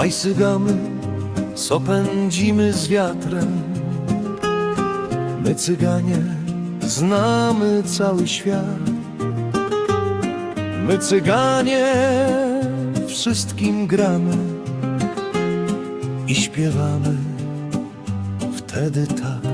Aj sygamy, co pędzimy z wiatrem. My cyganie znamy cały świat. My cyganie wszystkim gramy I śpiewamy wtedy tak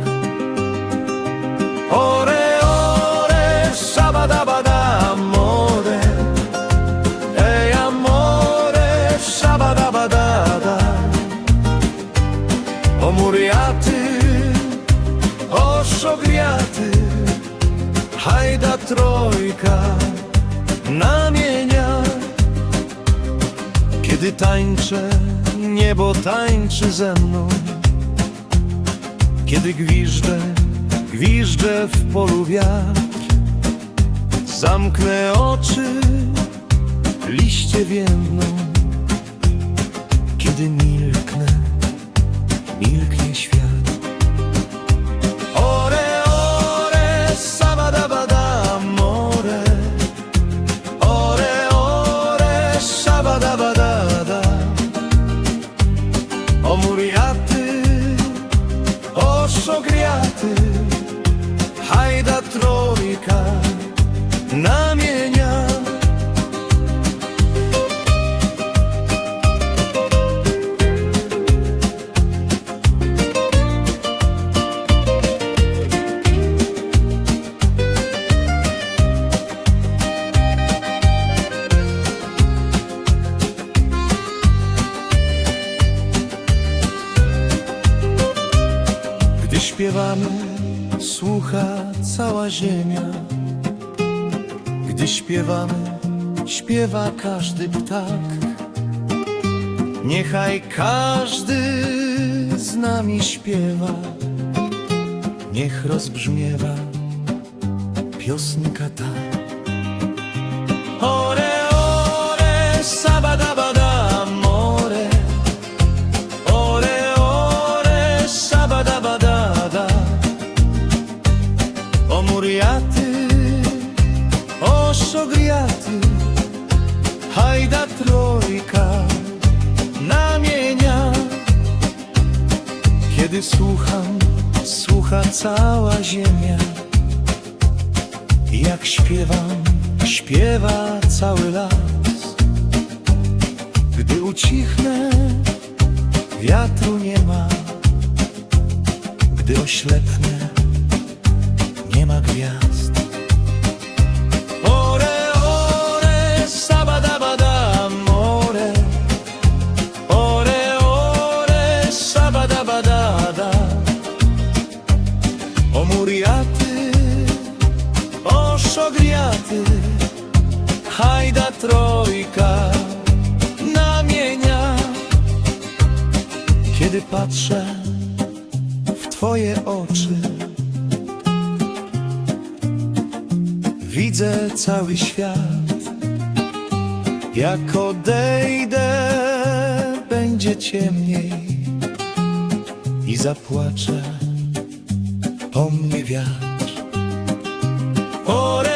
Trojka namienia Kiedy tańczę, niebo tańczy ze mną. Kiedy gwiżdżę, gwiżdżę w polu wiatr. Zamknę oczy, liście więdną Kiedy milknę, Hajda trojka nam śpiewamy, słucha cała ziemia. Gdy śpiewamy, śpiewa każdy ptak. Niechaj każdy z nami śpiewa. Niech rozbrzmiewa piosenka ta. Kiedy słucham, słucha cała ziemia. Jak śpiewam, śpiewa cały las. Gdy ucichnę, Wiatru nie ma, gdy oślepnę, nie ma gwiazd. O muriaty, o szogriaty, hajda trojka namienia. Kiedy patrzę w Twoje oczy, widzę cały świat. Jak odejdę, będzie ciemniej i zapłaczę On wiatr. Pore